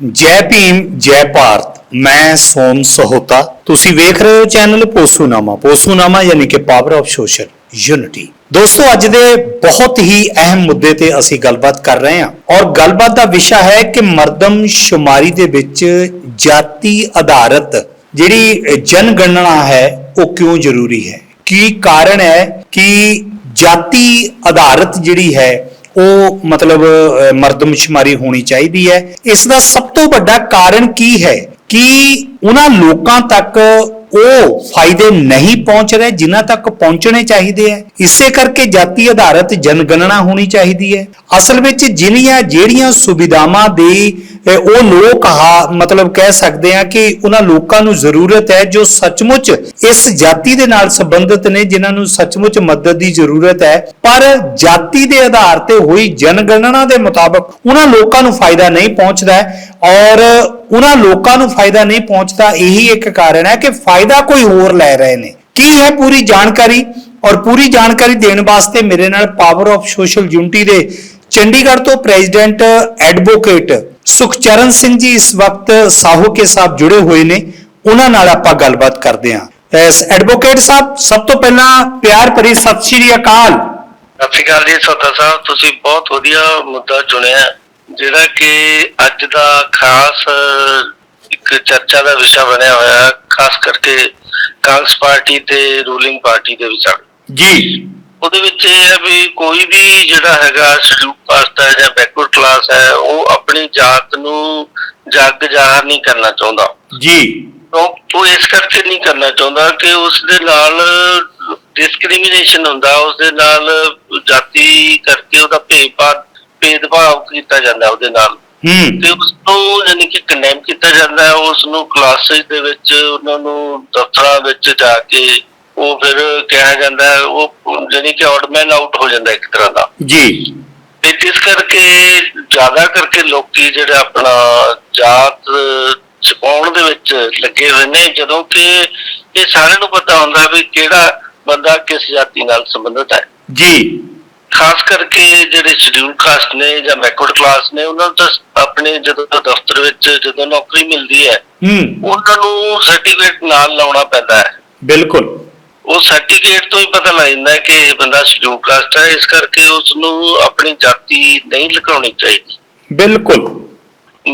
ਜੈ ਭੀਮ, ਜੈ ਭਾਰਤ, ਮੈਂ ਸੋਮ ਸਹੋਤਾ। ਤੁਸੀਂ ਵੇਖ ਰਹੇ ਹੋ ਚੈਨਲ ਪੋਸੂਨਾਮਾ। ਪੋਸੂਨਾਮਾ ਯਾਨੀ ਕਿ ਪਾਵਰ ਆਫ ਸੋਸ਼ਲ ਯੂਨਿਟੀ ਦੋਸਤੋ, ਅੱਜ ਦੇ ਬਹੁਤ ਹੀ ਅਹਿਮ ਮੁੱਦੇ ਤੇ ਅਸੀਂ ਗੱਲਬਾਤ ਕਰ ਰਹੇ ਹਾਂ। ਔਰ ਗੱਲਬਾਤ ਦਾ ਵਿਸ਼ਾ ਹੈ ਕਿ ਮਰਦਮ ਸ਼ੁਮਾਰੀ ਦੇ ਵਿੱਚ ਜਾਤੀ ਆਧਾਰਿਤ ਜਿਹੜੀ ਜਨਗਣਨਾ ਹੈ, ਉਹ ਕਿਉਂ ਜ਼ਰੂਰੀ ਹੈ? ਕੀ ਕਾਰਨ ਹੈ ਕਿ ਜਾਤੀ ਆਧਾਰਿਤ ਜਿਹੜੀ ਹੈ ਉਹ ਮਤਲਬ ਅਹ, ਮਰਦਮਸ਼ੁਮਾਰੀ ਹੋਣੀ ਚਾਹੀਦੀ ਹੈ। ਇਸ ਦਾ ਸਭ ਤੋਂ ਵੱਡਾ ਕਾਰਨ ਕੀ ਹੈ ਕਿ ਉਹਨਾਂ ਲੋਕਾਂ ਤੱਕ ਉਹ ਫਾਇਦੇ ਨਹੀਂ ਪਹੁੰਚ ਰਹੇ ਜਿਨ੍ਹਾਂ ਤੱਕ ਪਹੁੰਚਣੇ ਚਾਹੀਦੇ ਹੈ। ਇਸੇ ਕਰਕੇ ਜਾਤੀ ਆਧਾਰਿਤ ਜਨਗਣਨਾ ਹੋਣੀ ਚਾਹੀਦੀ ਹੈ। ਅਸਲ ਵਿੱਚ ਜਿਨੀਆਂ ਜਿਹੜੀਆਂ ਸੁਵਿਧਾਵਾਂ ਦੀ ਉਹ ਲੋਕ ਹਾ ਮਤਲਬ ਕਹਿ ਸਕਦੇ ਆ ਕਿ ਉਹਨਾਂ ਲੋਕਾਂ ਨੂੰ ਜ਼ਰੂਰਤ ਹੈ ਜੋ ਸੱਚਮੁੱਚ ਇਸ ਜਾਤੀ ਦੇ ਨਾਲ ਸੰਬੰਧਿਤ ਨੇ, ਜਿਨ੍ਹਾਂ ਨੂੰ ਸੱਚਮੁੱਚ ਮਦਦ ਦੀ ਜ਼ਰੂਰਤ ਹੈ। ਪਰ ਜਾਤੀ ਦੇ ਆਧਾਰ ਤੇ ਹੋਈ ਜਨਗਣਨਾ ਦੇ ਮੁਤਾਬਕ ਉਹਨਾਂ ਲੋਕਾਂ ਨੂੰ ਫਾਇਦਾ ਨਹੀਂ ਪਹੁੰਚਦਾ ਔਰ ਉਹਨਾਂ ਲੋਕਾਂ ਨੂੰ ਫਾਇਦਾ ਨਹੀਂ ਪਹੁੰਚਦਾ। ਇਹੀ ਇੱਕ ਕਾਰਨ ਹੈ ਕਿ ਫਾਇਦਾ ਕੋਈ ਹੋਰ ਲੈ ਰਹੇ ਨੇ। ਕੀ ਹੈ ਪੂਰੀ ਜਾਣਕਾਰੀ? ਔਰ ਪੂਰੀ ਜਾਣਕਾਰੀ ਦੇਣ ਵਾਸਤੇ ਮੇਰੇ ਨਾਲ ਪਾਵਰ ਆਫ ਸੋਸ਼ਲ ਯੂਨਿਟੀ ਦੇ ਚੰਡੀਗੜ੍ਹ ਤੋਂ ਪ੍ਰੈਜ਼ੀਡੈਂਟ ਐਡਵੋਕੇਟ ਸੁਖਚਰਨ ਸਿੰਘ ਜੀ ਇਸ ਵਕਤ ਸਾਹੋ ਕੇ ਸਾਹਿਬ ਜੁੜੇ ਹੋਏ ਨੇ ਉਹਨਾਂ ਨਾਲ ਆਪਾਂ ਗੱਲਬਾਤ ਕਰਦੇ ਹਾਂ। ਐਡਵੋਕੇਟ ਸਾਹਿਬ ਸਭ ਤੋਂ ਪਹਿਲਾਂ ਪਿਆਰ ਭਰੀ ਸਤਿ ਸ਼੍ਰੀ ਅਕਾਲ। ਸਤਿ ਸ਼੍ਰੀ ਅਕਾਲ ਜੀ ਸੋਤਾ ਸਾਹਿਬ ਤੁਸੀਂ ਬਹੁਤ ਵਧੀਆ ਮੁੱਦਾ ਚੁਣਿਆ ਜਿਹੜਾ ਕਿ ਅੱਜ ਦਾ ਖਾਸ ਇੱਕ ਚਰਚਾ ਦਾ ਵਿਸ਼ਾ ਬਣਿਆ ਹੋਇਆ ਖਾਸ ਕਰਕੇ ਕਾਂਗਰਸ ਪਾਰਟੀ ਤੇ ਰੂਲਿੰਗ ਪਾਰਟੀ ਦੇ ਵਿਚਾਰ ਜੀ। ਉਹਦੇ ਵਿੱਚ ਇਹ ਹੈ ਵੀ ਕੋਈ ਵੀ ਜਿਹੜਾ ਹੈਗਾ ਸ਼ਡਿਊਲ ਕਾਸਟ ਹੈ ਜਾਂ ਬੈਕਵਰਡ ਕਲਾਸ ਹੈ ਉਹ ਆਪਣੀ ਜਾਤ ਨੂੰ ਜੱਗ ਜ਼ਾਹਰ ਨਹੀਂ ਕਰਨਾ ਚਾਹੁੰਦਾ। ਜੀ। ਉਹ ਇਸ ਕਰਕੇ ਨਹੀਂ ਕਰਨਾ ਚਾਹੁੰਦਾ ਕਿ ਉਸ ਦੇ ਨਾਲ ਡਿਸਕ੍ਰਿਮੀਨੇਸ਼ਨ ਹੁੰਦਾ ਉਸ ਦੇ ਨਾਲ ਜਾਤੀ ਕਰਕੇ ਉਹਦਾ ਭੇਦਭਾਵ ਭੇਦਭਾਵ ਕੀਤਾ ਜਾਂਦਾ ਉਹਦੇ ਨਾਲ। ਹੂੰ। ਤੇ ਉਸ ਨੂੰ ਯਾਨੀ ਕਿ ਕੰਡੈਮ ਕੀਤਾ ਜਾਂਦਾ ਹੈ ਉਸ ਨੂੰ ਕਲਾਸਿਸ ਦੇ ਵਿੱਚ ਉਹਨਾਂ ਨੂੰ ਦਫ਼ਤਰਾਂ ਵਿੱਚ ਜਾ ਕੇ ਉਹ ਫਿਰ ਕਿਹਾ ਜਾਂਦਾ ਹੈ ਉਹ ਯਾਨੀ ਕਿ ਆਡਮੈਨ ਆਊਟ ਹੋ ਜਾਂਦਾ ਇੱਕ ਤਰ੍ਹਾਂ ਦਾ। ਜੀ। ਤੇ ਜਿਸ ਕਰਕੇ ਜ਼ਿਆਦਾ ਕਰਕੇ ਲੋਕੀ ਜਿਹੜੇ ਆਪਣਾ ਜਾਤ ਛਪਾਉਣ ਦੇ ਵਿੱਚ ਲੱਗੇ ਹੋਏ ਨੇ ਜਦੋਂ ਕਿ ਇਹ ਸਾਰਿਆਂ ਨੂੰ ਪਤਾ ਹੁੰਦਾ ਵੀ ਕਿਹੜਾ ਬੰਦਾ ਕਿਸ ਜਾਤੀ ਨਾਲ ਸੰਬੰਧਿਤ ਹੈ। ਜੀ। ਖਾਸ ਕਰਕੇ ਜਿਹੜੇ ਸ਼ਡਿਊਲ ਕਾਸਟ ਨੇ ਜਾਂ ਬੈਕਵਰਡ ਕਲਾਸ ਨੇ ਉਹਨਾਂ ਨੂੰ ਤਾਂ ਆਪਣੇ ਜਦੋਂ ਦਫ਼ਤਰ ਵਿੱਚ ਜਦੋਂ ਨੌਕਰੀ ਮਿਲਦੀ ਹੈ ਹੂੰ। ਉਹਨਾਂ ਨੂੰ ਸਰਟੀਫਿਕੇਟ ਨਾਲ ਲਾਉਣਾ ਪੈਂਦਾ ਹੈ। ਬਿਲਕੁਲ। ਉਹ ਸਰਟੀਫਿਕੇਟ ਤੋਂ ਹੀ ਪਤਾ ਲੱਗ ਜਾਂਦਾ ਕਿ ਇਹ ਬੰਦਾ ਸ਼ਡਿਊਲ ਕਾਸਟ ਹੈ। ਇਸ ਕਰਕੇ ਉਸ ਨੂੰ ਆਪਣੀ ਜਾਤੀ ਨਹੀਂ ਲੁਕਾਉਣੀ ਚਾਹੀਦੀ। ਬਿਲਕੁਲ।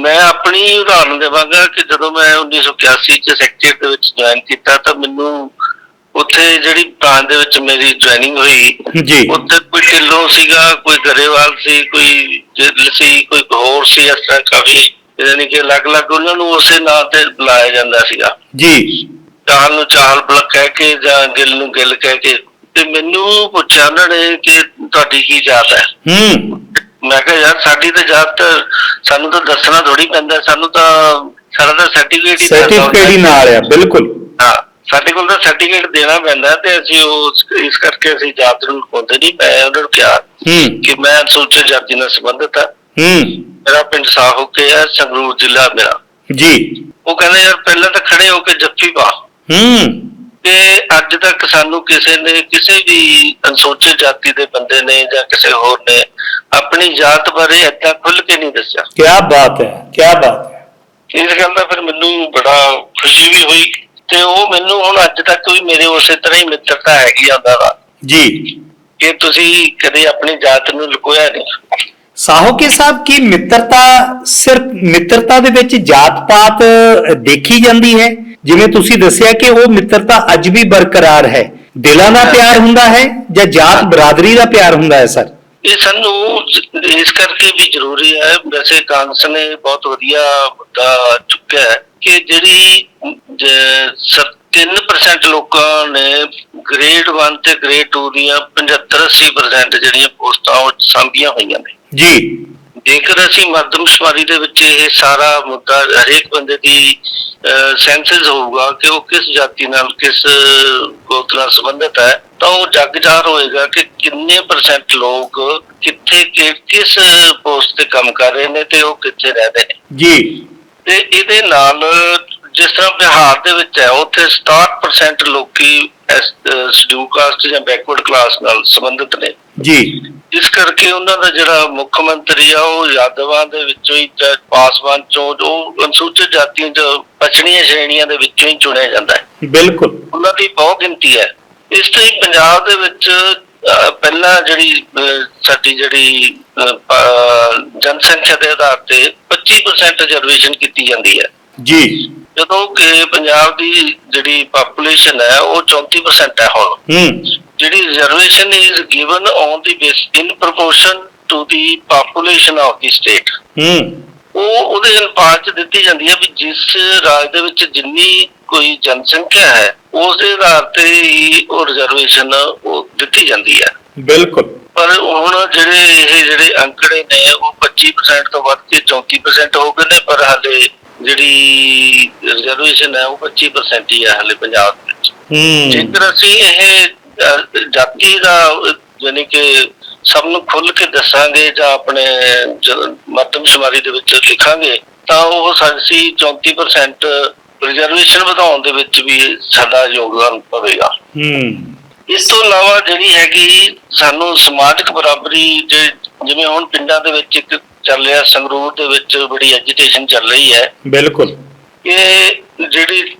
ਮੈਂ ਆਪਣੀ ਉਦਾਹਰਨ ਦੇਵਾਂਗਾ ਕਿ ਜਦੋਂ ਮੈਂ 1981 ਚ ਸੈਕਟਰੀ ਦੇ ਵਿੱਚ ਜੁਆਇਨ ਕੀਤਾ ਤਾਂ ਮੈਨੂੰ ਉੱਥੇ ਜਿਹੜੀ ਬ੍ਰਾਂਚ ਦੇ ਵਿੱਚ ਮੇਰੀ ਜੁਆਇਨਿੰਗ ਹੋਈ ਜੀ। ਉੱਥੇ ਕੋਈ ਢਿੱਲੋਂ ਸੀਗਾ ਕੋਈ ਗਰੇਵਾਲ ਸੀ ਕੋਈ ਜਿੱਲ ਸੀ ਕੋਈ ਹੋਰ ਸੀ ਇਸ ਤਰ੍ਹਾਂ ਕਾਫੀ ਯਾਨੀ ਕਿ ਅਲੱਗ-ਅਲੱਗ ਉਹਨਾਂ ਨੂੰ ਉਸੇ ਨਾਂ ਤੇ ਬੁਲਾਇਆ ਜਾਂਦਾ ਸੀਗਾ। ਜੀ। ਚਾਹਲ ਨੂੰ ਚਾਹਲ ਬਲ ਕਹਿ ਕੇ ਜਾਂ ਗਿੱਲ ਨੂੰ ਗਿੱਲ ਕਹਿ ਕੇ ਤੇ ਮੈਨੂੰ ਪੁੱਛਿਆ ਉਹਨਾਂ ਨੇ ਕਿ ਤੁਹਾਡੀ ਕੀ ਜਾਤ ਹੈ? ਹੂੰ। ਮੈਂ ਕਿਹਾ ਯਾਰ ਸਾਡੀ ਤਾਂ ਜਾਤ ਸਾਨੂੰ ਤਾਂ ਦੱਸਣਾ ਥੋੜੀ ਪੈਂਦਾ ਸਾਨੂੰ ਤਾਂ ਸਾਡਾ ਤਾਂ ਸਰਟੀਫਿਕੇਟ ਹੀ ਸਰਟੀਫਿਕੇਟ ਹੀ ਨਾਲ ਆ ਬਿਲਕੁਲ। ਹਾਂ ਸਾਡੇ ਕੋਲ ਤਾਂ ਸਰਟੀਫਿਕੇਟ ਦੇਣਾ ਪੈਂਦਾ ਤੇ ਅਸੀਂ ਉਸ ਇਸ ਕਰਕੇ ਅਸੀਂ ਜਾਤ ਨੂੰ ਲੁਕਾਉਂਦੇ ਨਹੀਂ ਮੈਂ ਉਹਨਾਂ ਨੂੰ ਕਿਹਾ ਹੂੰ। ਕਿ ਮੈਂ ਸੋਚੇ ਜਾਤੀ ਨਾਲ ਸੰਬੰਧਿਤ ਹਾਂ ਹੂੰ। ਮੇਰਾ ਪਿੰਡ ਸਾਹੋ ਕੇ ਹੈ ਸੰਗਰੂਰ ਜ਼ਿਲ੍ਹਾ ਮੇਰਾ। ਜੀ। ਉਹ ਕਹਿੰਦੇ ਯਾਰ ਪਹਿਲਾਂ ਤਾਂ ਖੜੇ ਹੋ ਕੇ ਜੱਫੀ ਪਾ। ਹੂੰ। ਤੇ ਅੱਜ ਤੱਕ ਸਾਨੂੰ ਕਿਸੇ ਨੇ ਕਿਸੇ ਵੀ ਅਨਸੋਚੇ ਜਾਤੀ ਦੇ ਬੰਦੇ ਨੇ ਜਾਂ ਕਿਸੇ ਹੋਰ ਨੇ ਆਪਣੀ ਜਾਤ ਬਾਰੇ ਏਦਾਂ ਖੁੱਲ ਕੇ ਨਹੀਂ ਦੱਸਿਆ। ਕੀ ਬਾਤ ਹੈ ਕੀ ਬਾਤ ਹੈ। ਇਸ ਗੱਲ ਦਾ ਫਿਰ ਮੈਨੂੰ ਬੜਾ ਖੁਸ਼ੀ ਵੀ ਹੋਈ ਤੇ ਉਹ ਮੈਨੂੰ ਹੁਣ ਅੱਜ ਤੱਕ ਵੀ ਮੇਰੇ ਉਸੇ ਤਰ੍ਹਾਂ ਹੀ ਮਿੱਤਰਤਾ ਹੈਗੀ ਆ ਉਹਦਾ ਵਾ ਜੀ। ਕਿ ਤੁਸੀਂ ਕਦੇ ਆਪਣੀ ਜਾਤ ਨੂੰ ਲੁਕੋਇਆ ਨਹੀਂ। ਸਾਹੋਕੇ ਸਾਹਿਬ ਕੀ ਮਿੱਤਰਤਾ ਸਿਰਫ ਮਿੱਤਰਤਾ ਦੇ ਵਿੱਚ ਜਾਤ ਪਾਤ ਦੇਖੀ ਜਾਂਦੀ ਹੈ? ਜਿਵੇਂ ਤੁਸੀਂ ਦੱਸਿਆ ਕਿ ਉਹ ਮਿੱਤਰਤਾ ਅੱਜ ਵੀ ਬਰਕਰਾਰ ਹੈ। ਦਿਲਾਂ ਦਾ ਪਿਆਰ ਹੁੰਦਾ ਹੈ ਜਾਂ ਜਾਤ ਬਰਾਦਰੀ ਦਾ ਪਿਆਰ ਹੁੰਦਾ ਹੈ ਸਰ? ਇਹ ਸਾਨੂੰ ਇਸ ਕਰਕੇ ਵੀ ਜ਼ਰੂਰੀ ਹੈ। ਵੈਸੇ ਕਾਂਗਰਸ ਨੇ ਬਹੁਤ ਵਧੀਆ ਮੁੱਦਾ ਚੁੱਕਿਆ ਹੈ ਕਿ ਜਿਹੜੀ ਜ- ਸ- 3% ਲੋਕਾਂ ਨੇ ਗ੍ਰੇਡ 1 ਤੇ ਗ੍ਰੇਡ 2 ਦੀਆਂ 75-80% ਜਿਹੜੀਆਂ ਪੋਸਟਾਂ ਉਹ ਸਾਂਭੀਆਂ ਹੋਈਆਂ ਨੇ। ਜੀ। ਜੇਕਰ ਅਸੀਂ ਮਰਦਮਸ਼ੁਮਾਰੀ ਦੇ ਵਿੱਚ ਇਹ ਸਾਰਾ ਮੁੱਦਾ ਹਰੇਕ ਬੰਦੇ ਦੀ ਸੈਂਸਸ ਹੋਊਗਾ ਕਿ ਉਹ ਕਿਸ ਜਾਤੀ ਨਾਲ ਕਿਸ ਗੋਤ ਨਾਲ ਸੰਬੰਧਿਤ ਹੈ ਤਾਂ ਉਹ ਜੱਗ ਜ਼ਾਹਰ ਹੋਏਗਾ ਕਿ ਕਿੰਨੇ ਪਰਸੈਂਟ ਲੋਕ ਕਿੱਥੇ ਕਿਸ ਪੋਸਟ ਤੇ ਕੰਮ ਕਰ ਰਹੇ ਨੇ ਤੇ ਉਹ ਕਿੱਥੇ ਰਹਿੰਦੇ ਨੇ। ਜੀ। ਤੇ ਇਹਦੇ ਨਾਲ ਜਿਸ ਤਰ੍ਹਾਂ ਬਿਹਾਰ ਦੇ ਵਿੱਚ ਹੈ ਉੱਥੇ 67% ਲੋਕੀ ਸ਼ਡਿਊਲ ਕਾਸਟ ਜਾਂ ਬੈਕਵਰਡ ਕਲਾਸ ਨਾਲ ਸੰਬੰਧਿਤ ਨੇ। ਜੀ। ਇਸ ਕਰਕੇ ਉਹਨਾਂ ਦਾ ਜਿਹੜਾ ਮੁੱਖ ਮੰਤਰੀ ਆ ਉਹ ਯਾਦਵਾਂ ਦੇ ਵਿੱਚੋਂ ਹੀ ਪਾਸਵਾਨ ਚੋਂ ਜੋ ਅਨੁਸੂਚਿਤ ਜਾਤੀਆਂ ਚ ਪਛੜੀਆਂ ਸ਼੍ਰੇਣੀਆਂ ਦੇ ਵਿੱਚੋਂ ਹੀ ਚੁਣਿਆ ਜਾਂਦਾ ਹੈ। ਬਿਲਕੁਲ। ਉਹਨਾਂ ਦੀ ਬਹੁਤ ਗਿਣਤੀ ਹੈ। ਇਸ ਤੋਂ ਹੀ ਪੰਜਾਬ ਦੇ ਵਿੱਚ ਪਹਿਲਾਂ ਜਿਹੜੀ ਸਾਡੀ ਜਿਹੜੀ ਜਨਸੰਖਿਆ ਦੇ ਆਧਾਰ ਤੇ 25% ਰਿਜ਼ਰਵੇਸ਼ਨ ਕੀਤੀ ਜਾਂਦੀ ਹੈ। ਜੀ। ਜਦੋਂ ਕਿ ਪੰਜਾਬ ਦੀ ਜਿਹੜੀ ਪਾਪੂਲੇਸ਼ਨ ਹੈ ਉਹ 34% ਹੈ ਹੁਣ। ਹੂੰ। ਜਿਹੜੀ reservation is given on the base in proportion to the population of the state hmm. ਉਹ ਉਹਦੇ ਅਨੁਪਾਤ ਚ ਦਿੱਤੀ ਜਾਂਦੀ ਹੈ ਵੀ ਜਿਸ ਰਾਜ ਦੇ ਵਿੱਚ ਜਿੰਨੀ ਕੋਈ ਜਨਸੰਖਿਆ ਹੈ ਉਸ ਦੇ ਆਧਾਰ ਤੇ ਹੀ ਉਹ ਰਿਜ਼ਰਵੇਸ਼ਨ ਉਹ ਦਿੱਤੀ ਜਾਂਦੀ ਹੈ। ਬਿਲਕੁਲ। ਪਰ ਹੁਣ ਜਿਹੜੇ ਇਹ ਜਿਹੜੇ ਅੰਕੜੇ ਨੇ ਉਹ 25% ਤੋਂ ਵੱਧ ਕੇ 34% ਹੋ ਗਏ ਨੇ ਪਰ ਹਾਲੇ ਜਿਹੜੀ ਰਿਜ਼ਰਵੇਸ਼ਨ ਹੈ ਉਹ 25% ਹੀ ਹੈ ਹਾਲੇ ਪੰਜਾਬ ਵਿੱਚ। ਹੂੰ। ਜੇਕਰ ਅਸੀਂ ਇਹ ਜਾਤੀ ਦਾ ਯਾਨੀ ਕਿ ਸਭ ਨੂੰ ਖੁੱਲ ਕੇ ਦੱਸਾਂਗੇ ਜਾਂ ਆਪਣੇ ਮਰਦਮਸ਼ੁਮਾਰੀ ਦੇ ਵਿੱਚ ਲਿਖਾਂਗੇ ਤਾਂ ਉਹ ਸਾਡੀ 34% ਰਿਜ਼ਰਵੇਸ਼ਨ ਵਧਾਉਣ ਦੇ ਵਿੱਚ ਵੀ ਸਾਡਾ ਯੋਗਦਾਨ ਪਵੇਗਾ। ਹੂੰ। ਇਸ ਤੋਂ ਇਲਾਵਾ ਜਿਹੜੀ ਹੈਗੀ ਸਾਨੂੰ ਸਮਾਜਿਕ ਬਰਾਬਰੀ ਜਿਵੇਂ ਹੁਣ ਪਿੰਡਾਂ ਦੇ ਵਿੱਚ ਇੱਕ ਚੱਲ ਰਿਹਾ ਸੰਗਰੂਰ ਦੇ ਵਿੱਚ ਬੜੀ ਐਜੀਟੇਸ਼ਨ ਚੱਲ ਰਹੀ ਹੈ। ਬਿਲਕੁਲ। ਇਹ ਜਿਹੜੀ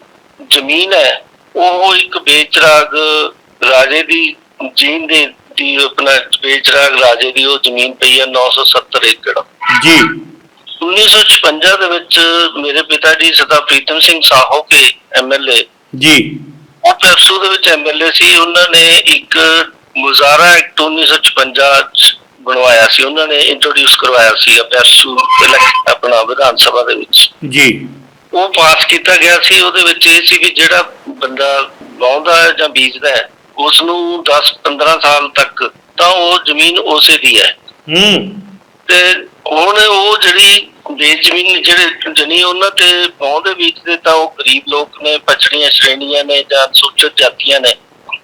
ਜ਼ਮੀਨ ਹੈ ਉਹ ਇੱਕ ਬੇਚਰਾਗ ਰਾਜੇ ਦੀ ਜੀਨ ਦੇ ਦੀ ਆਪਣਾ ਬੇਚਰਾਗ ਰਾਜੇ ਦੀ ਉਹ ਜ਼ਮੀਨ ਪਈ ਹੈ 970 ਏਕੜ। ਜੀ। 1956 ਦੇ ਵਿੱਚ ਮੇਰੇ ਪਿਤਾ ਜੀ ਸਰਦਾਰ ਪ੍ਰੀਤਮ ਸਿੰਘ ਸਾਹੋ ਕੇ ਐਮਐਲਏ ਜੀ। ਉਹ ਪੈਪਸੂ ਦੇ ਵਿੱਚ ਐਮਐਲਏ ਸੀ। ਉਹਨਾਂ ਨੇ ਇੱਕ ਮੁਜ਼ਾਰਾ ਐਕਟ 1956 ਚ ਬਣਵਾਇਆ ਸੀ। ਉਹਨਾਂ ਨੇ ਇੰਟਰੋਡਿਊਸ ਕਰਵਾਇਆ ਸੀ ਪੈਪਸੂ ਆਪਣਾ ਵਿਧਾਨ ਸਭਾ ਦੇ ਵਿੱਚ। ਜੀ। ਉਹ ਪਾਸ ਕੀਤਾ ਗਿਆ ਸੀ। ਉਹਦੇ ਵਿੱਚ ਇਹ ਸੀ ਵੀ ਜਿਹੜਾ ਬੰਦਾ ਹੈ ਜਾਂ ਬੀਜਦਾ ਹੈ ਉਸ ਨੂੰ 10 15 ਸਾਲ ਤੱਕ ਤਾਂ ਉਹ ਜ਼ਮੀਨ ਉਸੇ ਦੀ ਹੈ। ਹੂੰ। ਤੇ ਹੁਣ ਉਹ ਜਿਹੜੀ ਬੇਜ਼ਮੀਨ ਜਿਹੜੇ ਜਣੀ ਉਹਨਾਂ ਤੇ ਪਹੁੰਚਦੇ ਬੀਜਦੇ ਤਾਂ ਉਹ ਗਰੀਬ ਲੋਕ ਨੇ ਪਛੜੀਆਂ ਸ਼੍ਰੇਣੀਆਂ ਨੇ ਜਾਂ ਅਨੁਸੂਚਿਤ ਜਾਤੀਆਂ ਨੇ।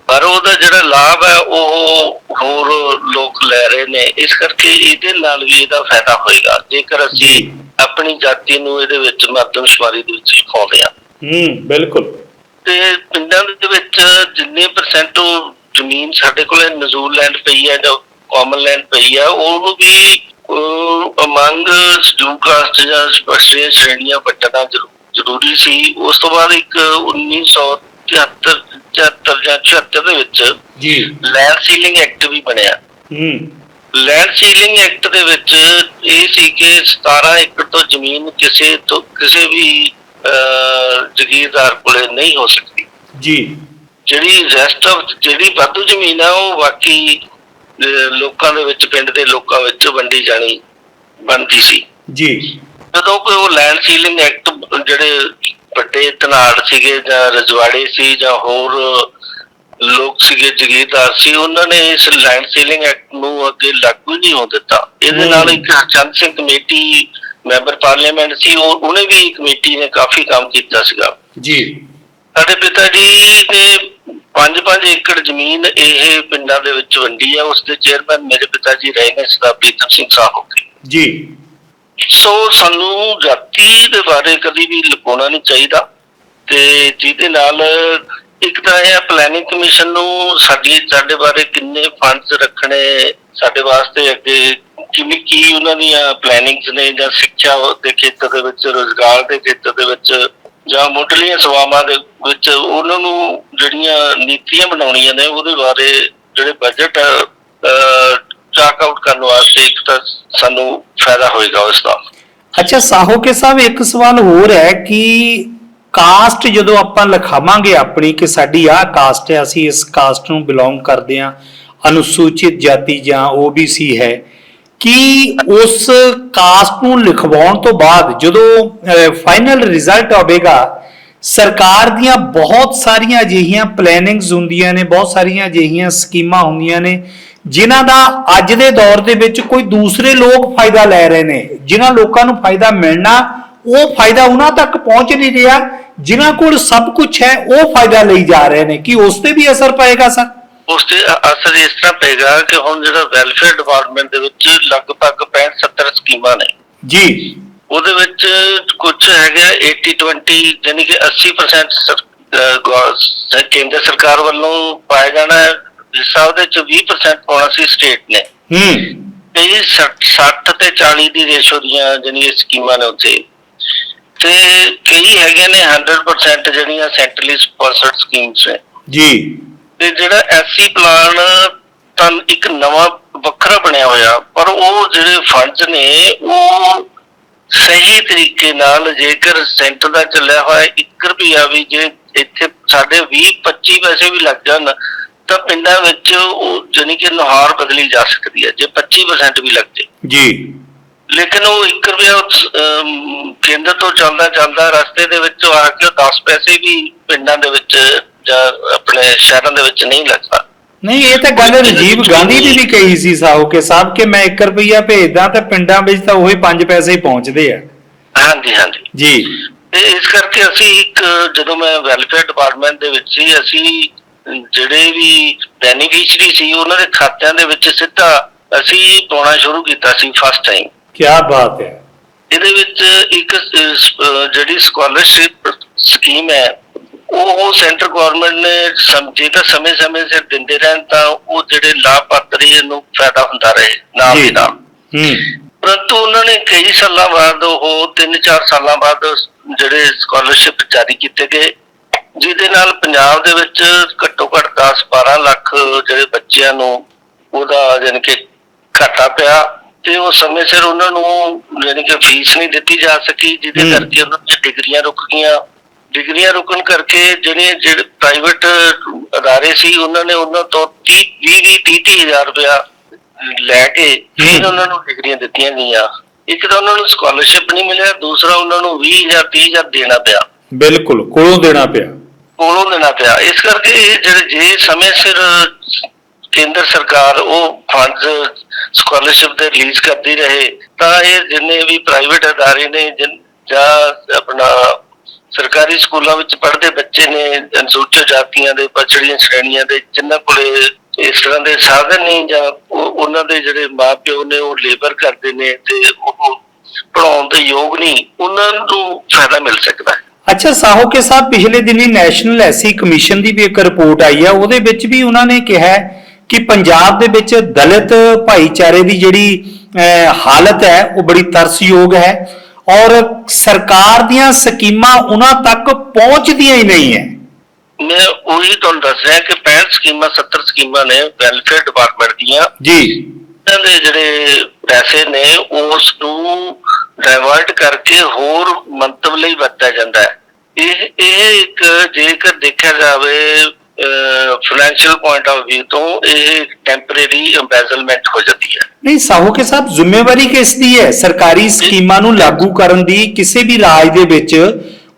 ਪਰ ਉਹਦਾ ਜਿਹੜਾ ਲਾਭ ਹੈ ਉਹ ਹੋਰ ਲੋਕ ਲੈ ਰਹੇ ਨੇ। ਇਸ ਕਰਕੇ ਇਹਦੇ ਨਾਲ ਵੀ ਇਹਦਾ ਫਾਇਦਾ ਹੋਏਗਾ। ਜੇਕਰ ਅਸੀਂ। ਆਪਣੀ ਜਾਤੀ ਨੂੰ ਇਹਦੇ ਵਿੱਚ ਮਰਦਮਸ਼ੁਮਾਰੀ ਦੇ ਵਿੱਚ ਪਾਉਂਦੇ ਆ ਹੂੰ ਬਿਲਕੁਲ। ਤੇ ਪਿੰਡਾਂ ਦੇ ਵਿੱਚ ਜਿੰਨੇ ਪਰਸੈਂਟ ਉਹ ਜ਼ਮੀਨ ਸਾਡੇ ਕੋਲੇ ਨਜ਼ੂਲ ਲੈਂਡ ਪਈ ਹੈ ਜਾਂ ਕਾਮਨ ਲੈਂਡ ਪਈ ਹੈ ਉਹਨੂੰ ਵੀ ਅਮੰਗ ਸ਼ਡਿਊਲ ਕਾਸਟ ਜਾਂ ਸਪੈਸ਼ਲ ਸ਼੍ਰੇਣੀਆਂ ਜ਼ਰੂ- ਜ਼ਰੂਰੀ ਸੀ। ਉਸ ਤੋਂ ਬਾਅਦ ਇੱਕ 1973 74 ਜਾਂ 76 ਦੇ ਵਿੱਚ ਜੀ। ਲੈਂਡ ਸੀਲਿੰਗ ਐਕਟ ਵੀ ਬਣਿਆ। ਹੂੰ। ਲੈਂਡ ਸੀਲਿੰਗ ਐਕਟ ਦੇ ਵਿੱਚ ਇਹ ਸੀ ਕਿ 17 ਏਕੜ ਤੋਂ ਜ਼ਮੀਨ ਕਿਸੇ ਤੋਂ ਕਿਸੇ ਵੀ ਜ਼ਗੀਰਦਾਰ ਕੋਲੇ ਨਹੀਂ ਹੋ ਸਕਦੀ। ਜੀ। ਜਿਹੜੀ ਰੈਸਟ ਆਫ ਜਿਹੜੀ ਵਾਧੂ ਜ਼ਮੀਨ ਹੈ ਉਹ ਬਾਕੀ ਲੋਕਾਂ ਦੇ ਵਿੱਚ ਪਿੰਡ ਦੇ ਲੋਕਾਂ ਵਿੱਚ ਵੰਡੀ ਜਾਣੀ ਬਣਦੀ ਸੀ। ਜੀ। ਜਦੋਂ ਕੋਈ ਉਹ ਲੈਂਡ ਸੀਲਿੰਗ ਐਕਟ ਜਿਹੜੇ ਵੱਡੇ ਧਨਾੜ ਸੀਗੇ ਜਾਂ ਰਜਵਾੜੇ ਸੀ ਜਾਂ ਹੋਰ ਲੋਕ ਸੀਗੇ ਜਗੀਰਦਾਰ ਸੀ ਉਹਨਾਂ ਨੇ ਇਸ ਲੈਂਡ ਸੀਲਿੰਗ ਐਕਟ ਨੂੰ ਅੱਗੇ ਲਾਗੂ ਨਹੀਂ ਹੋ ਦਿੱਤਾ। ਇਹਦੇ। ਨਾਲ ਇੱਕ Harchand Singh committee member parliament ਸੀ ਉਹ ਉਹਨੇ ਵੀ ਕਮੇਟੀ ਨੇ ਕਾਫੀ ਕੰਮ ਕੀਤਾ ਸੀਗਾ। ਜੀ। ਸਾਡੇ ਪਿਤਾ ਜੀ ਨੇ 5-5 ਏਕੜ ਜ਼ਮੀਨ ਇਹ ਪਿੰਡਾਂ ਦੇ ਵਿੱਚ ਵੰਡੀ ਹੈ ਉਸ ਦੇ ਚੇਅਰਮੈਨ ਮੇਰੇ ਪਿਤਾ ਜੀ ਰਹੇ ਨੇ ਸਰਦਾਰ ਪ੍ਰੀਤਮ ਸਿੰਘ ਸਾਹਿਬ ਜੀ। ਸੋ ਸਾਨੂੰ ਜਾਤੀ ਦੇ ਬਾਰੇ ਕਦੀ ਵੀ ਲੁਕਾਉਣਾ ਨਹੀਂ ਚਾਹੀਦਾ ਤੇ ਜਿਹਦੇ ਨਾਲ ਇੱਕ ਤਾਂ ਇਹ ਪਲੈਨਿੰਗ ਕਮਿਸ਼ਨ ਨੂੰ ਸਾਡੀ, ਸਾਡੇ ਬਾਰੇ ਕਿੰਨੇ ਫੰਡਸ ਰੱਖਣੇ, ਸਾਡੇ ਵਾਸਤੇ ਅੱਗੇ ਕਿੰਨੀ, ਕੀ ਉਹਨਾਂ ਦੀਆਂ ਪਲੈਨਿੰਗਸ ਨੇ, ਜਾਂ ਸਿੱਖਿਆ ਦੇ ਖੇਤਰ ਦੇ ਵਿੱਚ, ਰੋਜ਼ਗਾਰ ਦੇ ਖੇਤਰ ਦੇ ਵਿੱਚ, ਜਾਂ ਮੁੱਢਲੀਆਂ ਸੇਵਾਵਾਂ ਦੇ ਵਿੱਚ ਉਹਨਾਂ ਨੂੰ ਜਿਹੜੀਆਂ ਨੀਤੀਆਂ ਬਣਾਉਣੀਆਂ ਨੇ, ਉਹਦੇ ਬਾਰੇ ਜਿਹੜੇ ਬਜਟ ਚਾਕ ਆਊਟ ਕਰਨ ਵਾਸਤੇ ਇੱਕ ਤਾਂ ਸਾਨੂੰ ਫਾਇਦਾ ਹੋਏਗਾ ਉਸ ਦਾ। ਅੱਛਾ, ਸਾਹੋਕੇ ਸਾਹਿਬ, ਇੱਕ ਸਵਾਲ ਹੋਰ ਹੈ ਕਿ ਕਾਸਟ ਜਦੋਂ ਆਪਾਂ ਲਿਖਾਵਾਂਗੇ ਆਪਣੀ ਕਿ ਸਾਡੀ ਆਹ ਕਾਸਟ ਹੈ, ਅਸੀਂ ਇਸ ਕਾਸਟ ਨੂੰ ਬਿਲੋਂਗ ਕਰਦੇ ਹਾਂ, ਅਨੁਸੂਚਿਤ ਜਾਤੀ ਜਾਂ OBC ਹੈ, ਕਿ ਉਸ ਕਾਸਟ ਨੂੰ ਲਿਖਵਾਉਣ ਤੋਂ ਬਾਅਦ ਜਦੋਂ ਫਾਈਨਲ ਰਿਜ਼ਲਟ ਆਵੇਗਾ, ਸਰਕਾਰ ਦੀਆਂ ਬਹੁਤ ਸਾਰੀਆਂ ਅਜਿਹੀਆਂ ਪਲੈਨਿੰਗਸ ਹੁੰਦੀਆਂ ਨੇ, ਬਹੁਤ ਸਾਰੀਆਂ ਅਜਿਹੀਆਂ ਸਕੀਮਾਂ ਹੁੰਦੀਆਂ ਨੇ, ਜਿਨ੍ਹਾਂ ਦਾ ਅੱਜ ਦੇ ਦੌਰ ਦੇ ਵਿੱਚ ਕੋਈ ਦੂਸਰੇ ਲੋਕ ਫਾਇਦਾ ਲੈ ਰਹੇ ਨੇ, ਜਿਨ੍ਹਾਂ ਲੋਕਾਂ ਨੂੰ ਫਾਇਦਾ ਮਿਲਣਾ, ਉਹ ਫਾਇਦਾ ਉਹਨਾਂ ਤੱਕ ਪਹੁੰਚ ਨਹੀਂ ਰਿਹਾ ਜਿਨ੍ਹਾਂ ਕੋਲ ਸਭ ਕੁਝ ਹੈ ਉਹ ਫਾਇਦਾ ਲਈ ਜਾ ਰਹੇ ਨੇ। ਕਿ ਉਸ ਤੇ ਵੀ ਅਸਰ ਪਏਗਾ ਸਰ? ਉਸ ਤੇ ਅਸਰ ਇਸ ਤਰ੍ਹਾਂ ਪਏਗਾ ਕਿ ਹੁਣ ਜਿਹੜਾ ਵੈਲਫੇਅਰ ਡਿਪਾਰਟਮੈਂਟ ਦੇ ਵਿੱਚ ਲਗਭਗ 65 70 ਸਕੀਮਾਂ ਨੇ। ਜੀ। ਉਹਦੇ ਵਿੱਚ ਕੁਝ ਹੈਗਾ 80 20 ਯਾਨੀ ਕਿ 80% ਸਰ- ਅਹ ਗੌ- ਸ- ਕੇਂਦਰ ਸਰਕਾਰ ਵੱਲੋਂ ਪਾਇਆ ਜਾਣਾ ਹੈ। ਹਿੱਸਾ ਉਹਦੇ ਚ 20% ਪਾਉਣਾ ਸੀ ਸਟੇਟ ਨੇ। ਹੂੰ। ਤੇ ਇਹ 60 ਤੇ 40 ਦੀ ਰੇਸ਼ੋ ਦੀਆਂ ਜਿਹੜੀਆਂ ਸਕੀਮਾਂ ਨੇ ਉੱਥੇ। ਤੇ ਕਈ ਹੈਗੇ ਨੇ 100% ਜਿਹੜੀਆਂ ਸੈਂਟਰਲੀ ਸਪਾਂਸਰਡ ਸਕੀਮਸ ਨੇ। ਜੀ। ਤੇ ਜਿਹੜਾ ਐਸਸੀ ਪਲਾਨ ਤਾਂ ਇੱਕ ਨਵਾਂ ਵੱਖਰਾ ਬਣਿਆ ਹੋਇਆ ਪਰ ਉਹ ਜਿਹੜੇ ਫੰਡਸ ਨੇ ਉਹ ਸਹੀ ਤਰੀਕੇ ਨਾਲ ਜੇਕਰ ਸੈਂਟਰ ਦਾ ਚੱਲਿਆ ਹੋਇਆ 1 ਰੁਪਿਆ ਵੀ ਜੇ ਇੱਥੇ ਸਾਡੇ 20 25 ਪੈਸੇ ਵੀ ਲੱਗ ਜਾਣ ਤਾਂ ਪਿੰਡਾਂ ਵਿੱਚ ਉਹ ਜਾਣੀ ਕਿ ਨੁਹਾਰ ਬਦਲੀ ਜਾ ਸਕਦੀ ਹੈ ਜੇ 25% ਵੀ ਲੱਗ ਜੇ ਜੀ। ਲੇਕਿਨ ਉਹ 1 ਰੁਪਿਆ ਕੇਂਦਰ ਤੋਂ ਚੱਲਦਾ ਚੱਲਦਾ ਰਸਤੇ ਦੇ ਵਿੱਚ ਆ ਕੇ ਉਹ 10 ਪੈਸੇ ਵੀ ਪਿੰਡਾਂ ਦੇ ਵਿੱਚ ਜਾਂ ਆਪਣੇ ਸ਼ਹਿਰਾਂ ਦੇ ਵਿੱਚ ਨਹੀਂ ਲੱਗਦਾ ਨਹੀਂ ਇਹ ਤਾਂ ਗੱਲ ਰਜੀਵ ਗਾਂਧੀ ਦੀ ਵੀ ਕਹੀ ਸੀ ਸਾਹੋ ਕੇ ਸਾਹਿਬ ਕਿ ਮੈਂ 1 ਰੁਪਈਆ ਭੇਜਦਾ ਤਾਂ ਪਿੰਡਾਂ ਵਿੱਚ ਤਾਂ ਉਹੀ 5 ਪੈਸੇ ਹੀ ਪਹੁੰਚਦੇ ਆ। ਹਾਂਜੀ ਹਾਂਜੀ। ਜੀ। ਤੇ ਇਸ ਕਰਕੇ ਅਸੀਂ ਇੱਕ ਜਦੋਂ ਮੈਂ ਵੈਲਫੇਅਰ ਡਿਪਾਰਟਮੈਂਟ ਦੇ ਵਿੱਚ ਸੀ ਅਸੀਂ ਜਿਹੜੇ ਵੀ ਬੈਨੀਫੀਸ਼ਰੀ ਸੀ ਉਹਨਾਂ ਦੇ ਖਾਤਿਆਂ ਦੇ ਵਿੱਚ ਸਿੱਧਾ ਅਸੀਂ ਪਾਉਣਾ ਸ਼ੁਰੂ ਕੀਤਾ ਸੀ ਫਸਟ ਟਾਈਮ ਕੀ ਬਾਤ ਹੈ। ਇਹਦੇ ਵਿੱਚ ਇੱਕ ਜਿਹੜੀ ਸਕਾਲਰਸ਼ਿਪ ਸਕੀਮ ਹੈ ਉਹ ਸੈਂਟਰ ਗਵਰਨਮੈਂਟ ਨੇ ਸਮਝੇ ਤਾਂ ਸਮੇਂ-ਸਮੇਂ ਸਿਰ ਦਿੰਦੇ ਰਹਿਣ ਤਾਂ ਉਹ ਜਿਹੜੇ ਲਾਭਪਾਤਰੀ ਨੂੰ ਫਾਇਦਾ ਹੁੰਦਾ ਰਹੇ ਨਾਲ। ਦੀ ਨਾਲ। ਹੂੰ। ਪਰੰਤੂ ਉਹਨਾਂ ਨੇ ਕਈ ਸਾਲਾਂ ਬਾਅਦ ਉਹ 3-4 ਸਾਲਾਂ ਬਾਅਦ ਜਿਹੜੇ ਸਕਾਲਰਸ਼ਿਪ ਜਾਰੀ ਕੀਤੇ ਗਏ ਜਿਹਦੇ ਨਾਲ ਪੰਜਾਬ ਦੇ ਵਿੱਚ ਘੱਟੋ ਘੱਟ 10-12 ਲੱਖ ਜਿਹੜੇ ਬੱਚਿਆਂ ਨੂੰ ਉਹਦਾ ਯਾਨੀ ਕਿ ਘਾਟਾ ਪਿਆ। ਤੇ ਉਹ ਸਮੇਂ ਸਿਰ ਉਹਨਾਂ ਨੂੰ ਯਾਨੀ ਕਿ ਫੀਸ ਨਹੀਂ ਦਿੱਤੀ ਜਾ ਸਕੀ ਜਿਹਦੇ। ਕਰਕੇ ਉਹਨਾਂ ਦੀਆਂ ਡਿਗਰੀਆਂ ਰੁਕ ਗਈਆਂ। ਡਿਗਰੀਆਂ ਰੁਕਣ ਕਰਕੇ ਜਿਹੜੇ ਜਿਹੜੇ ਪ੍ਰਾਈਵੇਟ ਅਦਾਰੇ ਸੀ ਉਹਨਾਂ ਨੇ ਉਹਨਾਂ ਤੋਂ 30 20 30 ਹਜ਼ਾਰ ਰੁਪਇਆ ਲੈ ਕੇ ਫਿਰ। ਉਹਨਾਂ ਨੂੰ ਡਿਗਰੀਆਂ ਦਿੱਤੀਆਂ ਗਈਆਂ। ਇੱਕ ਤਾਂ ਉਹਨਾਂ ਨੂੰ ਸਕਾਲਰਸ਼ਿਪ ਨਹੀਂ ਮਿਲਿਆ ਦੂਸਰਾ ਉਹਨਾਂ ਨੂੰ 20000 30000 ਦੇਣਾ ਪਿਆ। ਬਿਲਕੁਲ ਕੋਲੋਂ ਦੇਣਾ ਪਿਆ। ਕੋਲੋਂ ਦੇਣਾ ਪਿਆ। ਇਸ ਕਰਕੇ ਜਿਹੜੇ ਜੇ ਸਮੇਂ ਸਿਰ ਕੇਂਦਰ ਸਰਕਾਰ ਉਹ ਫੰਡਸ ਸਕਾਲਰਸ਼ਿਪ ਦੇ ਰਿਲੀਜ਼ ਕਰਦੀ ਰਹੇ, ਤਾਂ ਇਹ ਜਿੰਨੇ ਵੀ ਪ੍ਰਾਈਵੇਟ ਅਦਾਰੇ ਨੇ ਜਾਂ ਆਪਣਾ ਸਰਕਾਰੀ ਸਕੂਲਾਂ ਵਿੱਚ ਪੜ੍ਹਦੇ ਬੱਚੇ ਨੇ, ਅਨੁਸੂਚਿਤ ਜਾਤੀਆਂ ਦੇ, ਪਛੜੀਆਂ ਸ਼੍ਰੇਣੀਆਂ ਦੇ, ਜਿਨ੍ਹਾਂ ਕੋਲੇ ਇਸ ਤਰ੍ਹਾਂ ਦੇ ਸਾਧਨ ਨਹੀਂ, ਜਾਂ ਉਹ- ਉਹਨਾਂ ਦੇ ਜਿਹੜੇ ਮਾਪਿਓ ਨੇ, ਉਹ ਲੇਬਰ ਕਰਦੇ ਨੇ ਤੇ ਉਹ ਪੜਾਉਣ ਦੇ ਯੋਗ ਨਹੀਂ, ਉਹਨਾਂ ਨੂੰ ਫਾਇਦਾ ਮਿਲ ਸਕਦਾ ਹੈ। ਅੱਛਾ ਸਾਹੋ ਕੇ ਸਾਹਿਬ, ਪਿਛਲੇ ਦਿਨੀ ਨੈਸ਼ਨਲ ਐਸੀ ਕਮਿਸ਼ਨ ਦੀ ਵੀ ਇੱਕ ਰਿਪੋਰਟ ਆਈ ਆ, ਉਹਦੇ ਵਿੱਚ ਵੀ ਉਹਨਾਂ ਨੇ ਕਿਹਾ ਹੈ ਕਿ ਪੰਜਾਬ ਦੇ ਵਿੱਚ ਦਲਿਤ ਭਾਈਚਾਰੇ ਦੀ ਜਿਹੜੀ ਹਾਲਤ ਹੈ ਉਹ ਬੜੀ ਤਰਸਯੋਗ ਹੈ ਔਰ ਸਰਕਾਰ ਦੀਆਂ ਸਕੀਮਾਂ ਉਹਨਾਂ ਤੱਕ ਪਹੁੰਚਦੀਆਂ ਹੀ ਨਹੀਂ ਹੈ। ਮੈਂ ਉਹੀ ਤੁਹਾਨੂੰ ਦੱਸ ਰਿਹਾ ਕਿ 65 ਸਕੀਮਾਂ 70 ਸਕੀਮਾਂ ਨੇ ਵੈਲਫੇਅਰ ਡਿਪਾਰਟਮੈਂਟ ਦੀਆਂ। ਜੀ। ਇਹਨਾਂ ਦੇ ਜਿਹੜੇ ਪੈਸੇ ਨੇ ਉਸ ਨੂੰ ਡਾਇਵਰਟ ਕਰਕੇ ਹੋਰ ਮੰਤਵ ਲਈ ਵਰਤਿਆ ਜਾਂਦਾ ਹੈ। ਇਹ ਇਹ ਇੱਕ ਜੇਕਰ ਦੇਖਿਆ ਜਾਵੇ ਫਾਈਨੈਂਸ਼ੀਅਲ ਪੁਆਇੰਟ ਆਫ View ਤੋਂ ਇਹ ਟੈਂਪਰੇਰੀ ਇੰਬੈਜ਼ਲਮੈਂਟ ਹੋ ਜਾਂਦੀ ਹੈ। ਨਹੀਂ ਸਾਹੋ ਕੇ ਸਾਹਿਬ ਜ਼ਿੰਮੇਵਾਰੀ ਕਿਸ ਦੀ ਹੈ? ਸਰਕਾਰੀ ਸਕੀਮਾਂ ਨੂੰ ਲਾਗੂ ਕਰਨ ਦੀ ਕਿਸੇ ਵੀ ਰਾਜ ਦੇ ਵਿੱਚ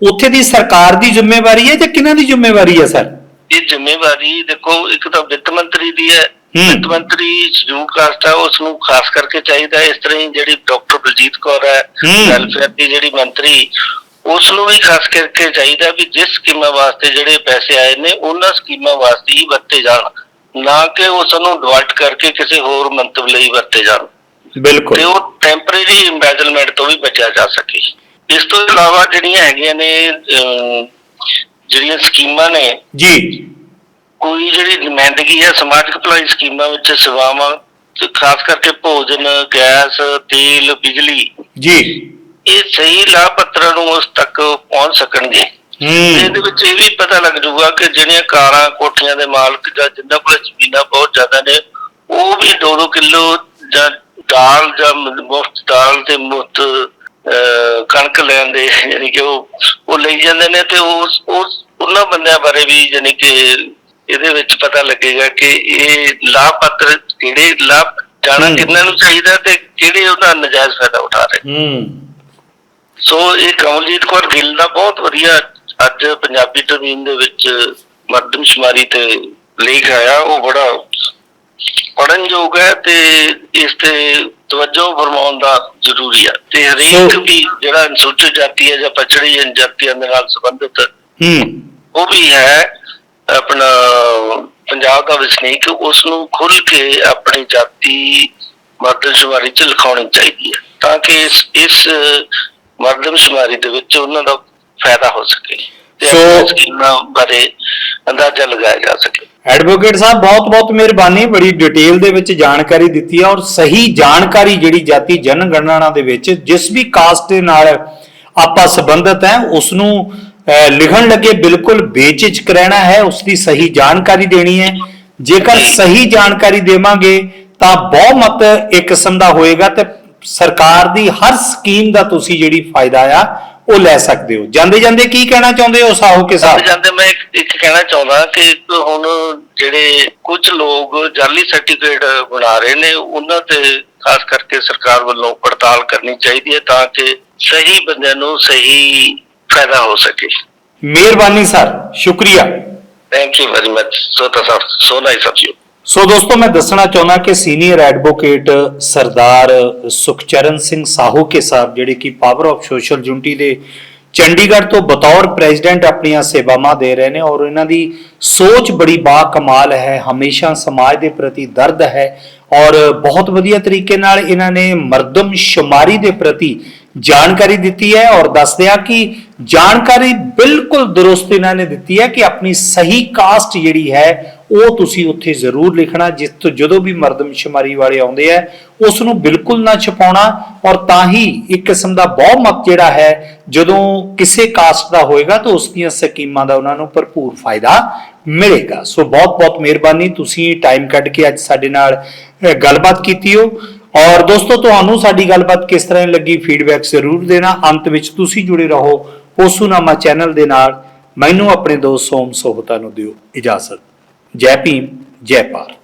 ਉੱਥੇ ਦੀ ਸਰਕਾਰ ਦੀ ਜ਼ਿੰਮੇਵਾਰੀ ਹੈ ਜਾਂ ਕਿਹਨਾਂ ਦੀ ਜ਼ਿੰਮੇਵਾਰੀ ਹੈ ਸਰ? ਇਹ ਜ਼ਿੰਮੇਵਾਰੀ ਦੇਖੋ ਇੱਕ ਤਾਂ ਵਿੱਤ ਮੰਤਰੀ ਦੀ ਹੈ। ਵਿੱਤ ਮੰਤਰੀ ਸ਼ਡਿਊਲ ਕਾਸਟ ਹੈ ਉਸ ਨੂੰ ਖਾਸ ਕਰਕੇ ਚਾਹੀਦਾ ਇਸ ਤਰ੍ਹਾਂ ਹੀ ਜਿਹੜੀ ਡਾਕਟਰ ਬਲਜੀਤ ਕੌਰ ਹੈ ਹੂੰ। ਵੈਲਫੇਅਰ ਦੀ ਜਿਹੜੀ ਮੰਤਰੀ ਉਸ ਨੂੰ ਵੀ ਖਾਸ ਕਰਕੇ ਚਾਹੀਦਾ ਵੀ ਜਿਸ ਸਕੀਮਾਂ ਵਾਸਤੇ ਜਿਹੜੇ ਪੈਸੇ ਆਏ ਨੇ ਉਹਨਾਂ ਸਕੀਮਾਂ ਵਾਸਤੇ ਹੀ ਵਰਤੇ ਜਾਣ ਨਾ ਕਿ ਉਸ ਨੂੰ ਡਿਵਰਟ ਕਰਕੇ ਕਿਸੇ ਹੋਰ ਮੰਤਵ ਲਈ ਵਰਤੇ ਜਾਣ। ਤੇ ਬਿਲਕੁਲ ਉਹ ਟੈਂਪਰੇਰੀ ਇੰਬੈਜ਼ਲਮੈਂਟ ਤੋਂ ਵੀ ਬਚਿਆ ਜਾ ਸਕੇ। ਇਸ ਤੋਂ ਇਲਾਵਾ ਜਿਹੜੀਆਂ ਹੈਗੀਆਂ ਨੇ ਜਿਹੜੀਆਂ ਸਕੀਮਾਂ ਨੇ ਜੀ। ਕੋਈ ਜਿਹੜੀ ਨੁਮਾਇੰਦਗੀ ਹੈ ਸਮਾਜਿਕ ਭਲਾਈ ਸਕੀਮਾਂ ਵਿੱਚ ਸੇਵਾਵਾਂ ਤੇ ਖਾਸ ਕਰਕੇ ਭੋਜਨ ਗੈਸ ਤੇਲ ਬਿਜਲੀ ਜੀ। ਇਹ ਸਹੀ ਲਾਭਪਾਤਰਾਂ ਨੂੰ ਉਸ ਤੱਕ ਪਹੁੰਚ ਸਕਣਗੇ। ਇਹਦੇ ਵਿੱਚ ਇਹ ਵੀ ਪਤਾ ਲੱਗ ਜਾਊਗਾ ਕਿ ਜਿਹੜੀਆਂ ਕਾਰਾਂ ਕੋਠੀਆਂ ਦੇ ਮਾਲਕ ਜਾਂ ਜਿਨ੍ਹਾਂ ਕੋਲ ਜ਼ਮੀਨਾਂ ਬਹੁਤ ਜ਼ਿਆਦਾ ਨੇ ਉਹ ਵੀ 2-2 ਕਿਲੋ ਜਾਂ ਦਾਲ ਜਾਂ ਮੁਫਤ ਦਾਲ ਤੇ ਮੁਫਤ ਕਣਕ ਲੈਣ ਦੇ ਯਾਨੀ ਕਿ ਉਹ ਉਹ ਲਈ ਜਾਂਦੇ ਨੇ ਤੇ ਉਸ ਉਸ ਉਹਨਾਂ ਬੰਦਿਆਂ ਬਾਰੇ ਵੀ ਯਾਨੀ ਕਿ ਇਹਦੇ ਵਿੱਚ ਪਤਾ ਲੱਗੇਗਾ ਕਿ ਇਹ ਲਾਭਪਾਤਰ ਕਿਹੜੇ ਲਾਭ ਜਾਣਾ। ਕਿੰਨਾਂ ਨੂੰ ਚਾਹੀਦਾ ਤੇ ਕਿਹੜੇ ਉਹਦਾ ਨਜਾਇਜ਼ ਫਾਇਦਾ ਉਠਾ ਰਹੇ ਹੂੰ। ਸੋ ਇਹ ਕਮਲਜੀਤ ਕੌਰ ਗਿੱਲ ਦਾ ਬਹੁਤ ਵਧੀਆ ਅੱਜ ਪੰਜਾਬੀ ਟ੍ਰਿਬਿਊਨ ਦੇ ਵਿੱਚ ਮਰਦਮਸ਼ੁਮਾਰੀ ਤੇ ਲੇਖ ਆਇਆ। ਉਹ ਬੜਾ ਪੜਨਯੋਗ ਹੈ ਤੇ ਇਸ ਤੇ ਤਵੱਜੋ ਫਰਮਾਉਣ ਦਾ ਜ਼ਰੂਰੀ ਹੈ ਤੇ ਹਰੇਕ ਵੀ ਜਿਹੜਾ ਅਨੁਸੂਚਿਤ ਜਾਤੀ ਹੈ ਜਾਂ ਪਛੜੀ ਜਾਤੀਆਂ ਦੇ ਨਾਲ ਸੰਬੰਧਿਤ ਹੂੰ। ਉਹ ਵੀ ਹੈ ਆਪਣਾ ਪੰਜਾਬ ਦਾ ਵਸਨੀਕ ਉਸ ਨੂੰ ਖੁੱਲ ਕੇ ਆਪਣੀ ਜਾਤੀ ਮਰਦਮਸ਼ੁਮਾਰੀ ਚ ਲਿਖਾਉਣੀ ਚਾਹੀਦੀ ਹੈ। ਤਾਂ ਕਿ ਇਸ ਇਸ ਮਰਦਮਸ਼ੁਮਾਰੀ ਦੇ ਵਿੱਚ ਉਹਨਾਂ ਦਾ ਫਾਇਦਾ ਹੋ ਸਕੇ ਤੇ ਸੋ- ਸਕੀਮਾਂ ਬਾਰੇ ਅੰਦਾਜ਼ਾ ਲਗਾਇਆ ਜਾ ਸਕੇ। ਐਡਵੋਕੇਟ ਸਾਹਿਬ ਬਹੁਤ ਬਹੁਤ ਮਿਹਰਬਾਨੀ ਬੜੀ ਡਿਟੇਲ ਦੇ ਵਿੱਚ ਜਾਣਕਾਰੀ ਦਿੱਤੀ ਹੈ ਔਰ ਸਹੀ ਜਾਣਕਾਰੀ ਜਿਹੜੀ ਜਾਤੀ ਜਨਗਣਨਾ ਦੇ ਵਿੱਚ ਜਿਸ ਵੀ ਕਾਸਟ ਦੇ ਨਾਲ ਆਪਾਂ ਸੰਬੰਧਿਤ ਹੈ ਉਸ ਨੂੰ ਅਹ, ਲਿਖਣ ਲੱਗੇ ਬਿਲਕੁਲ ਬੇਚਿਚਕ ਰਹਿਣਾ ਹੈ ਉਸ ਦੀ ਸਹੀ ਜਾਣਕਾਰੀ ਦੇਣੀ ਹੈ। ਜੇਕਰ ਸਹੀ ਜਾਣਕਾਰੀ ਦੇਵਾਂਗੇ ਤਾਂ ਬਹੁਮਤ ਇੱਕ ਕਿਸਮ ਦਾ ਹੋਏਗਾ ਤੇ ਸਰਕਾਰ ਦੀ ਹਰ ਸਕੀਮ ਦਾ ਤੁਸੀਂ ਜਿਹੜੀ ਫਾਇਦਾ ਆ ਉਹ ਲੈ ਸਕਦੇ ਹੋ। ਜਾਂਦੇ ਜਾਂਦੇ ਕੀ ਕਹਿਣਾ ਚਾਹੁੰਦੇ ਹੋ ਸਾਹੋ ਕੇ ਸਾਹਿਬ? ਜਾਂਦੇ ਮੈਂ ਇੱਕ ਕਹਿਣਾ ਚਾਹੁੰਦਾ ਕਿ ਹੁਣ ਜਿਹੜੇ ਕੁਝ ਲੋਕ ਜਾਲੀ ਸਰਟੀਫਿਕੇਟ ਬਣਾ ਰਹੇ ਨੇ ਉਹਨਾਂ ਤੇ ਖਾਸ ਕਰਕੇ ਸਰਕਾਰ ਵੱਲੋਂ ਪੜਤਾਲ ਕਰਨੀ ਚਾਹੀਦੀ ਹੈ ਤਾਂ ਕਿ ਸਹੀ ਬੰਦਿਆਂ ਨੂੰ ਸਹੀ ਫਾਇਦਾ ਹੋ ਸਕੇ। ਮਿਹਰਬਾਨੀ ਸਰ ਸ਼ੁਕਰੀਆ। ਥੈਂਕ ਯੂ ਵੈਰੀ ਮਚ ਸੋਤਾ ਸਾਹਿਬ so nice of you so ਦੋਸਤੋ ਮੈਂ ਦੱਸਣਾ ਚਾਹੁੰਦਾ ਕਿ ਸੀਨੀਅਰ ਐਡਵੋਕੇਟ ਸਰਦਾਰ ਸੁਖਚਰਨ ਸਿੰਘ ਸਾਹੂ ਕੇ ਸਾਹਿਬ ਜਿਹੜੇ ਕਿ ਪਾਵਰ ਆਫ ਸੋਸ਼ਲ ਯੂਨਿਟੀ ਦੇ ਚੰਡੀਗੜ੍ਹ ਤੋਂ ਬਤੌਰ ਪ੍ਰੈਜ਼ੀਡੈਂਟ ਆਪਣੀਆਂ ਸੇਵਾਵਾਂ ਦੇ ਰਹੇ ਨੇ ਔਰ ਇਹਨਾਂ ਦੀ ਸੋਚ ਬੜੀ ਬਾ ਕਮਾਲ ਹੈ ਹਮੇਸ਼ਾ ਸਮਾਜ ਦੇ ਪ੍ਰਤੀ ਦਰਦ ਹੈ ਔਰ ਬਹੁਤ ਵਧੀਆ ਤਰੀਕੇ ਨਾਲ ਇਹਨਾਂ ਨੇ ਮਰਦਮ ਸ਼ੁਮਾਰੀ ਦੇ ਪ੍ਰਤੀ ਜਾਣਕਾਰੀ ਦਿੱਤੀ ਹੈ ਔਰ ਦੱਸਦੇ ਆ ਕਿ ਜਾਣਕਾਰੀ ਬਿਲਕੁਲ ਦਰੁਸਤ ਇਹਨਾਂ ਨੇ ਦਿੱਤੀ ਹੈ ਕਿ ਆਪਣੀ ਸਹੀ ਕਾਸਟ ਜਿਹੜੀ ਹੈ ਉਹ ਤੁਸੀਂ ਉੱਥੇ ਜ਼ਰੂਰ ਲਿਖਣਾ, ਜਿਸ ਤੋਂ ਜਦੋਂ ਵੀ ਮਰਦਮਸ਼ੁਮਾਰੀ ਵਾਲੇ ਆਉਂਦੇ ਆ ਉਸ ਨੂੰ ਬਿਲਕੁਲ ਨਾ ਛਪਾਉਣਾ ਔਰ ਤਾਂ ਹੀ ਇੱਕ ਕਿਸਮ ਦਾ ਬਹੁਮਤ ਜਿਹੜਾ ਹੈ, ਜਦੋਂ ਕਿਸੇ ਕਾਸਟ ਦਾ ਹੋਏਗਾ ਤਾਂ ਉਸ ਦੀਆਂ ਸਕੀਮਾਂ ਦਾ ਉਹਨਾਂ ਨੂੰ ਭਰਪੂਰ ਫਾਇਦਾ ਮਿਲੇਗਾ। ਸੋ ਬਹੁਤ ਬਹੁਤ ਮਿਹਰਬਾਨੀ, ਤੁਸੀਂ ਟਾਈਮ ਕੱਢ ਕੇ ਅੱਜ ਸਾਡੇ ਨਾਲ ਗੱਲਬਾਤ ਕੀਤੀ ਹੋ ਔਰ ਦੋਸਤੋ, ਤੁਹਾਨੂੰ ਸਾਡੀ ਗੱਲਬਾਤ ਕਿਸ ਤਰ੍ਹਾਂ ਲੱਗੀ ਫੀਡਬੈਕ ਜ਼ਰੂਰ ਦੇਣਾ। ਅੰਤ ਵਿੱਚ ਤੁਸੀਂ ਜੁੜੇ ਰਹੋ ਪੋਸੂਨਾਮਾ ਚੈਨਲ ਦੇ ਨਾਲ। ਮੈਨੂੰ ਆਪਣੇ ਦੋਸਤ ਸੋਮ ਸੋਹਤਾ ਨੂੰ ਦਿਓ ਇਜਾਜ਼ਤ। ਜੈ ਭੀਮ ਜੈ ਭਾਰਤ।